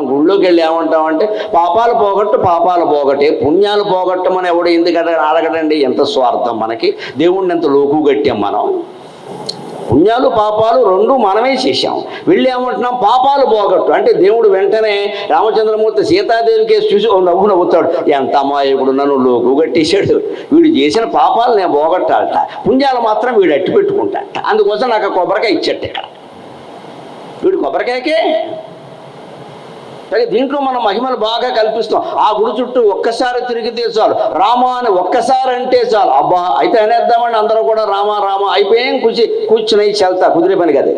మనం గుళ్ళోకి వెళ్ళి ఏమంటామంటే పాపాలు పోగొట్టు పాపాలు పోగొట్టే పుణ్యాలు పోగొట్టమని ఎవడు ఎందుకంటే అడగడండి? ఎంత స్వార్థం మనకి. దేవుణ్ణి ఎంత లోకు కట్టాం మనం. పుణ్యాలు పాపాలు రెండు మనమే చేశాం. వెళ్ళి ఏమంటున్నాం? పాపాలు పోగొట్టు. అంటే దేవుడు వెంటనే రామచంద్రమూర్తి సీతాదేవికి చూసి నవ్వు నవ్వుతాడు. ఎంత అమాయకుడు నన్ను లోకు కట్టేశాడు. వీడు చేసిన పాపాలు నేను పోగొట్టాలట. పుణ్యాలు మాత్రం వీడు అట్టి పెట్టుకుంటాట అందుకోసం నాకు కొబ్బరికాయ ఇచ్చట ఇక్కడ. వీడు కొబ్బరికాయకే? కానీ దీంట్లో మనం మహిమలు బాగా కల్పిస్తాం. ఆ గుడి చుట్టూ ఒక్కసారి తిరిగితే చాలు. రామ అని ఒక్కసారి అంటే చాలు. అబ్బా అయితే అనేద్దామండి అందరూ కూడా రామ రామ అయిపోయాం కూర్చి కూర్చుని చెల్తా. కుదిరే పని కదా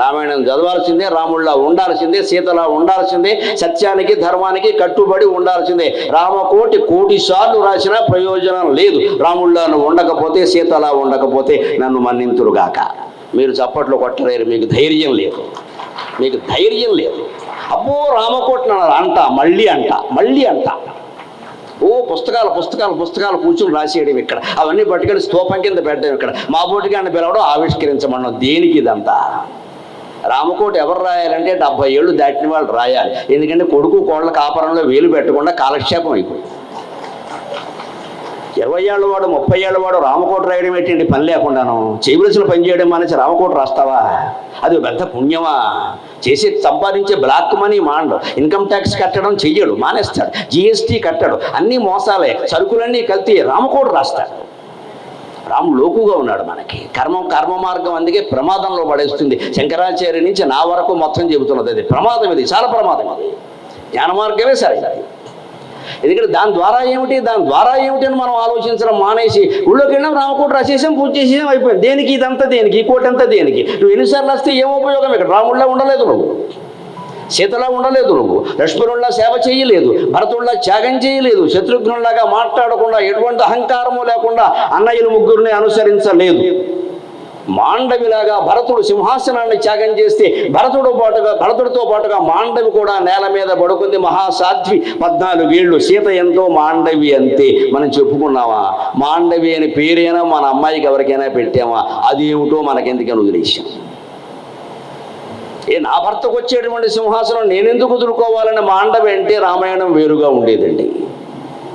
రామాయణం చదవాల్సిందే రాముళ్ళ ఉండాల్సిందే సీతలా ఉండాల్సిందే సత్యానికి ధర్మానికి కట్టుబడి ఉండాల్సిందే. రామకోటి కోటి సార్లు రాసిన ప్రయోజనం లేదు. రాముళ్ళను ఉండకపోతే సీతలా ఉండకపోతే నన్ను మన్నింతురుగాక. మీరు చప్పట్లు కొట్టలేరు మీకు ధైర్యం లేదు. మీకు ధైర్యం లేదు. అబ్బో రామకోటి అంట మళ్ళీ అంట మళ్ళీ అంట. ఓ పుస్తకాలు పుస్తకాలు పుస్తకాలు కూర్చుని రాసేయడం ఇక్కడ. అవన్నీ పట్టుకొని స్తూపం కింద పెట్టడం ఇక్కడ. మా బోటిగాన్ని పిలవడం ఆవిష్కరించమన్నాం. దేనికి ఇదంతా? రామకోటి ఎవరు రాయాలంటే డెబ్బై ఏళ్ళు దాటిన వాళ్ళు రాయాలి. ఎందుకంటే కొడుకు కోళ్ళ కాపురంలో వేలు పెట్టకుండా కాలక్షేపం అయిపోయింది. ఇరవై ఏళ్ళ వాడు ముప్పై ఏళ్ళ వాడు రామకోట రాయడం ఏంటండి? పని లేకుండాను. చేయవలసిన పని చేయడం మానేసి రామకోట రాస్తావా? అది పెద్ద పుణ్యమా? చేసి సంపాదించే బ్లాక్ మనీ మాండు. ఇన్కమ్ ట్యాక్స్ కట్టడం చెయ్యడు మానేస్తాడు. జిఎస్టీ కట్టడు అన్నీ మోసాలే సరుకులన్నీ కలిపి రామకోట రాస్తాడు. రాము లోకుగా ఉన్నాడు మనకి. కర్మ కర్మ మార్గం అందుకే ప్రమాదంలో పడేస్తుంది. శంకరాచార్య నుంచి నా వరకు మొత్తం చెబుతున్నది అది. ప్రమాదం ఇది చాలా ప్రమాదం అది జ్ఞాన మార్గమే సరైనది. ఎందుకంటే దాని ద్వారా ఏమిటి? దాని ద్వారా ఏమిటి అని మనం ఆలోచించడం మానేసి ఊళ్ళోకి వెళ్ళాం రామకోట రాసేసాం పూజ చేసేసాం అయిపోయింది. దేనికి? ఇదంతా దేనికి? ఈ కోటి అంతా దేనికి? నువ్వు ఎన్నిసార్లు వస్తే ఏం ఉపయోగం? ఇక్కడ రాముళ్ళ ఉండలేదు నువ్వు. సీతలా ఉండలేదు నువ్వు. లక్ష్మణుల్లా సేవ చేయలేదు. భరతుల్లా త్యాగం చేయలేదు. శత్రుఘ్నుల్లాగా మాట్లాడకుండా ఎటువంటి అహంకారము లేకుండా అన్నయ్యలు ముగ్గురిని అనుసరించలేదు. మాండవిలాగా భరతుడు సింహాసనాన్ని త్యాగం చేస్తే భరతుడు పాటుగా భరతుడితో పాటుగా మాండవి కూడా నేల మీద పడుకుంది మహాసాధ్వి. పద్నాలుగేళ్ళు సీత ఎంతో మాండవి అంతే. మనం చెప్పుకున్నామా? మాండవి అని పేరైనా మన అమ్మాయికి ఎవరికైనా పెట్టామా? అదేమిటో మనకెందుకని వదిలేసాం ఏ నా భర్తకు వచ్చేటువంటి సింహాసనం నేనెందుకు వదులుకోవాలని మాండవి అంటే రామాయణం వేరుగా ఉండేదండి.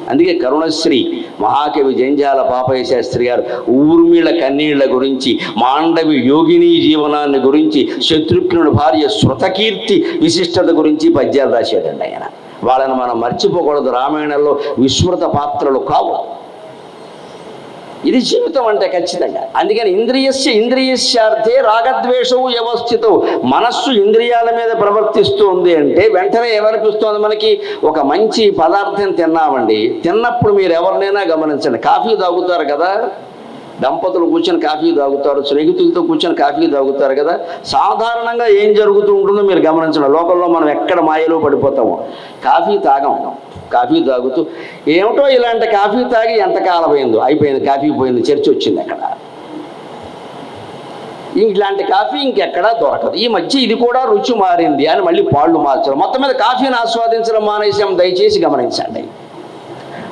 అందుకే కరుణశ్రీ మహాకవి జంజాల పాపయ్య శాస్త్రి గారు ఊర్మిళ కన్నీళ్ళ గురించి మాండవి యోగిని జీవనాన్ని గురించి శత్రుఘ్నుడి భార్య శృతకీర్తి విశిష్టత గురించి పద్యాలు రాశాడండి ఆయన. వాళ్ళని మనం మర్చిపోకూడదు. రామాయణంలో విస్మృత పాత్రలు కావు. ఇది జీవితం అంటే ఖచ్చితంగా. అందుకని ఇంద్రియస్య ఇంద్రియస్యార్థే రాగద్వేషవు వ్యవస్థితం. మనస్సు ఇంద్రియాల మీద ప్రవర్తిస్తుంది అంటే వెంటనే ఏమనిపిస్తుంది మనకి? ఒక మంచి పదార్థం తిన్నామండి. తిన్నప్పుడు మీరు ఎవరినైనా గమనించండి. కాఫీ తాగుతారు కదా? దంపతులు కూర్చొని కాఫీ తాగుతారు స్నేహితులతో కూర్చొని కాఫీ తాగుతారు కదా. సాధారణంగా ఏం జరుగుతూ ఉంటుందో మీరు గమనించండి. లోకల్లో మనం ఎక్కడ మాయలో పడిపోతామో. కాఫీ తాగం. కాఫీ తాగుతూ ఏమిటో ఇలాంటి కాఫీ తాగి ఎంతకాలం అయిందో. అయిపోయింది కాఫీ పోయింది చర్చ వచ్చింది అక్కడ. ఇట్లాంటి కాఫీ ఇంకెక్కడా దొరకదు. ఈ మధ్య ఇది కూడా రుచి మారింది అని మళ్ళీ పాళ్ళు మార్చడం. మొత్తం మీద కాఫీని ఆస్వాదించడం మానేసాం దయచేసి గమనించండి.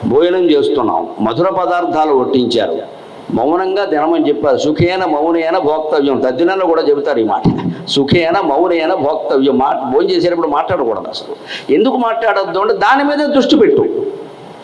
భోజనం చేస్తున్నాం. మధుర పదార్థాలు ఒట్టించారు మౌనంగా తినమని చెప్పారు. సుఖేన మౌనేన భోక్తవ్యం. తద్దినంలో కూడా చెబుతారు ఈ మాట. సుఖేన మౌనేన భోక్తవ్యం. మాట భోజనం చేసేటప్పుడు మాట్లాడకూడదు అసలు. ఎందుకు మాట్లాడద్దు అంటే దాని మీదే దృష్టి పెట్టు.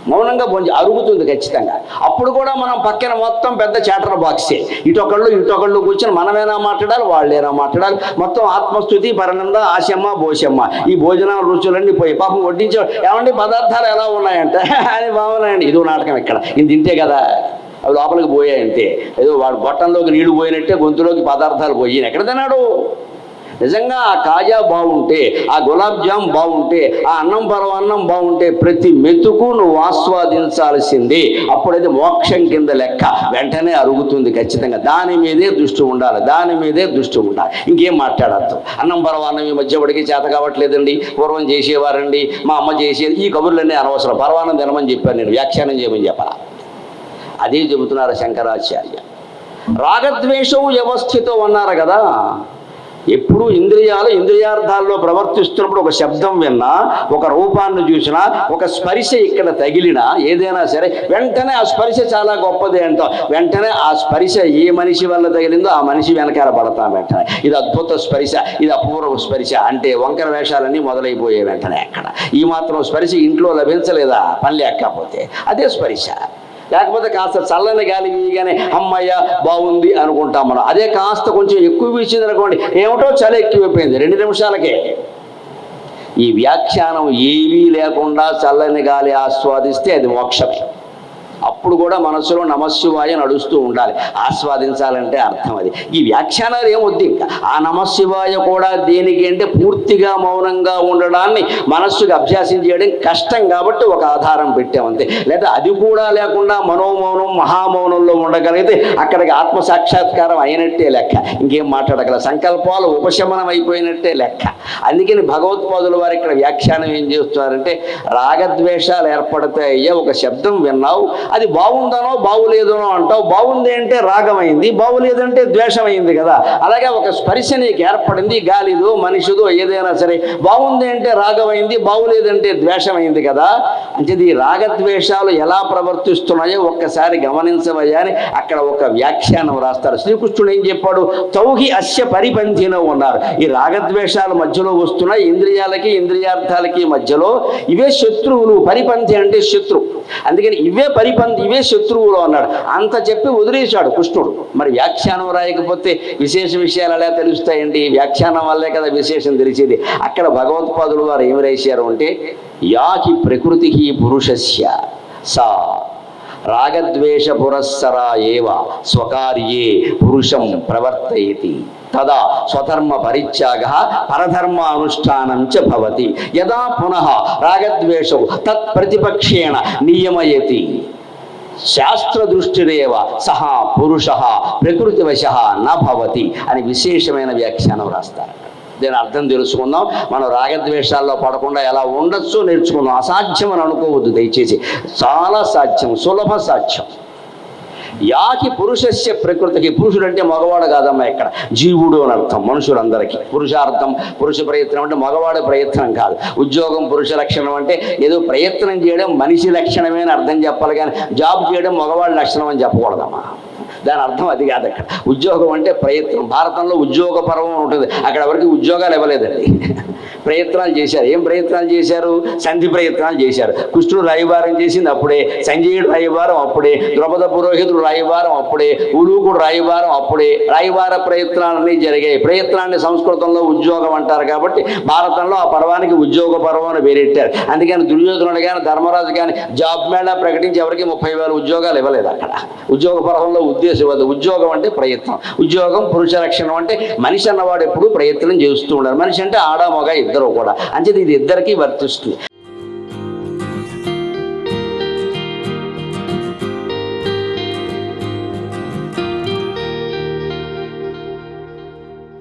మౌనంగా భోజనం అరుగుతుంది ఖచ్చితంగా. అప్పుడు కూడా మనం పక్కన మొత్తం పెద్ద చాటర్ బాక్సే. ఇటొకళ్ళు ఇటొకళ్ళు కూర్చొని మనమేనా మాట్లాడాలి వాళ్ళేనా మాట్లాడాలి? మొత్తం ఆత్మస్థుతి పరనంద ఆశమ్మ భోషమ్మ. ఈ భోజనాల రుచులన్నీ పోయి. పాపం వడ్డించే ఏమండి పదార్థాలు ఎలా ఉన్నాయంటే? అని బాగున్నాయండి. ఇదో నాటకం ఇక్కడ. ఇది తింటే కదా. అవి లోపలికి పోయాయంటే ఏదో వాడు గొట్టంలోకి నీళ్ళు పోయినట్టే గొంతులోకి పదార్థాలు పోయి. ఎక్కడ తిన్నాడు? నిజంగా ఆ కాజా బాగుంటే ఆ గులాబ్ జామ్ బాగుంటే ఆ అన్నం పరవాన్నం బాగుంటే ప్రతి మెతుకు నువ్వు ఆస్వాదించాల్సింది. అప్పుడైతే మోక్షం కింద లెక్క. వెంటనే అరుగుతుంది ఖచ్చితంగా. దాని మీదే దృష్టి ఉండాలి. దాని మీదే దృష్టి ఉండాలి. ఇంకేం మాట్లాడద్దు. అన్నం పరవాన్నం ఈ మధ్య పడికి చేత కావట్లేదండి. పూర్వం చేసేవారండి. మా అమ్మ చేసేది. ఈ కబుర్లన్నీ అనవసరం. పరవాన్నం తినమని చెప్పాను నేను. వ్యాఖ్యానం చేయమని చెప్పాలా? అదే చెబుతున్నారు శంకరాచార్య. రాగద్వేషం వ్యవస్థితో అన్నారు కదా. ఎప్పుడు ఇంద్రియాలు ఇంద్రియార్థాల్లో ప్రవర్తిస్తున్నప్పుడు ఒక శబ్దం విన్నా ఒక రూపాన్ని చూసినా ఒక స్పర్శ ఇక్కడ తగిలినా ఏదైనా సరే వెంటనే ఆ స్పర్శ చాలా గొప్పది అంటాం. వెంటనే ఆ స్పర్శ ఏ మనిషి వల్ల తగిలిందో ఆ మనిషి వెనకాల పడతాం వెంటనే. ఇది అద్భుత స్పర్శ ఇది అపూర్వ స్పర్శ అంటే వంకర వేషాలన్నీ మొదలైపోయే వెంటనే అక్కడ. ఈ మాత్రం స్పర్శ ఇంట్లో లభించలేదా? పని లేకపోతే. అదే స్పర్శ. లేకపోతే కాస్త చల్లని గాలి వీయగానే అమ్మయ్య బాగుంది అనుకుంటాం మనం. అదే కాస్త కొంచెం ఎక్కువ వీచింది అనుకోండి ఏమిటో చలి ఎక్కువైపోయింది. రెండు నిమిషాలకే. ఈ వ్యాఖ్యానం ఏమీ లేకుండా చల్లని గాలి ఆస్వాదిస్తే అది మోక్షం అప్పుడు కూడా మనసులో నమశివాయ నడుస్తూ ఉండాలి. ఆస్వాదించాలంటే అర్థం అది. ఈ వ్యాఖ్యానాలు ఏమొద్దు ఇంకా? ఆ నమశివాయ కూడా దేనికి అంటే పూర్తిగా మౌనంగా ఉండడాన్ని మనస్సుకు అభ్యాసం చేయడం కష్టం కాబట్టి ఒక ఆధారం పెట్టామంతే లేదా అది కూడా లేకుండా మనోమౌనం మహామౌనంలో ఉండగలిగితే అక్కడికి ఆత్మ సాక్షాత్కారం అయినట్టే లెక్క. ఇంకేం మాట్లాడగల? సంకల్పాలు ఉపశమనం అయిపోయినట్టే లెక్క. అందుకని భగవత్పాదుల వారు ఇక్కడ వ్యాఖ్యానం ఏం చేస్తున్నారంటే రాగద్వేషాలు ఏర్పడతాయ్యా ఒక శబ్దం విన్నావు అది బాగుందనో బాగులేదనో అంటావు. బాగుంది అంటే రాగమైంది బాగులేదంటే ద్వేషమైంది కదా. అలాగే ఒక స్పర్శ నీకు ఏర్పడింది గాలిదో మనిషిదో ఏదైనా సరే. బాగుంది అంటే రాగమైంది బాగులేదంటే ద్వేషమైంది కదా. అంటే ఈ రాగద్వేషాలు ఎలా ప్రవర్తిస్తున్నాయో ఒక్కసారి గమనించవయ్యా అని అక్కడ ఒక వ్యాఖ్యానం రాస్తారు. శ్రీకృష్ణుడు ఏం చెప్పాడు? తౌహి అస్య పరిపంథినో ఉన్నారు ఈ రాగద్వేషాల మధ్యలో వస్తున్నాయి ఇంద్రియాలకి ఇంద్రియార్థాలకి మధ్యలో. ఇవే శత్రువులు పరిపంథి అంటే శత్రు. అందుకని ఇవే పరిపంథి ఇవే శత్రువులు అన్నాడు. అంత చెప్పి వదిలేశాడు కృష్ణుడు. మరి వ్యాఖ్యానం రాయకపోతే విశేష విషయాలు ఎలా తెలుస్తాయండి? వ్యాఖ్యానం వల్లే కదా విశేషం తెలిసేది. అక్కడ భగవత్పాదులు వారు ఏమి రాశారు అంటే యాకి ప్రకృతి పురుషస్య సా రాగద్వేష పురస్సరా ఏవ స్వకార్యే పురుషం ప్రవర్తయతి. తదా స్వధర్మ పరిత్యాగ పరధర్మ అనుష్ఠానం చ భవతి. యదా పునః రాగద్వేషౌ తత్ ప్రతిపక్షేణ నియమయతి. శాస్త్రదృష్టిరేవ సహా పురుష ప్రకృతివశ నభవతి అని విశేషమైన వ్యాఖ్యానం రాస్తారు. దీని అర్థం తెలుసుకుందాం. మనం రాగద్వేషాల్లో పడకుండా ఎలా ఉండొచ్చో నేర్చుకుందాం. అసాధ్యం అని అనుకోవద్దు. దయచేసి చాలా సాధ్యం సులభ సాధ్యం. యాకి పురుషస్య ప్రకృతికి. పురుషుడు అంటే మగవాడు కాదమ్మా ఇక్కడ. జీవుడు అని అర్థం మనుషులందరికీ. పురుషార్థం పురుష ప్రయత్నం అంటే మగవాడు ప్రయత్నం కాదు. ఉద్యోగం పురుష లక్షణం అంటే ఏదో ప్రయత్నం చేయడం మనిషి లక్షణమే అని అర్థం చెప్పాలి కానీ జాబ్ చేయడం మగవాడి లక్షణం అని చెప్పకూడదమ్మా. దాని అర్థం అది కాదు అక్కడ. ఉద్యోగం అంటే ప్రయత్నం. భారతంలో ఉద్యోగ పర్వం ఉంటుంది. అక్కడ ఎవరికి ఉద్యోగాలు ఇవ్వలేదండి. ప్రయత్నాలు చేశారు. ఏం ప్రయత్నాలు చేశారు? సంధి ప్రయత్నాలు చేశారు. కృష్ణుడు రాయబారం చేసింది అప్పుడే సంజయుడు రాయబారం అప్పుడే ద్రౌపద పురోహితుడు రాయబారం అప్పుడే ఉలూకుడు రాయబారం అప్పుడే రాయబార ప్రయత్నాలన్నీ జరిగాయి. ప్రయత్నాన్ని సంస్కృతంలో ఉద్యోగం అంటారు కాబట్టి భారతంలో ఆ పర్వానికి ఉద్యోగ పర్వం అని పేరెట్టారు. అందుకని దుర్యోధనుడు కానీ ధర్మరాజు కానీ జాబ్ మేళా ప్రకటించి ఎవరికి ముప్పై వేల ఉద్యోగాలు ఇవ్వలేదు అక్కడ. ఉద్యోగ పర్వంలో ఉద్దేశం అది ఉద్యోగం అంటే ప్రయత్నం. ఉద్యోగం పురుష లక్షణం అంటే మనిషి అన్నవాడు ఎప్పుడు ప్రయత్నం చేస్తూ ఉండాలి మనిషి అంటే ఆడ మగ ఇద్దరు కూడా. అంచేది ఇది ఇద్దరికీ వర్తిస్తుంది.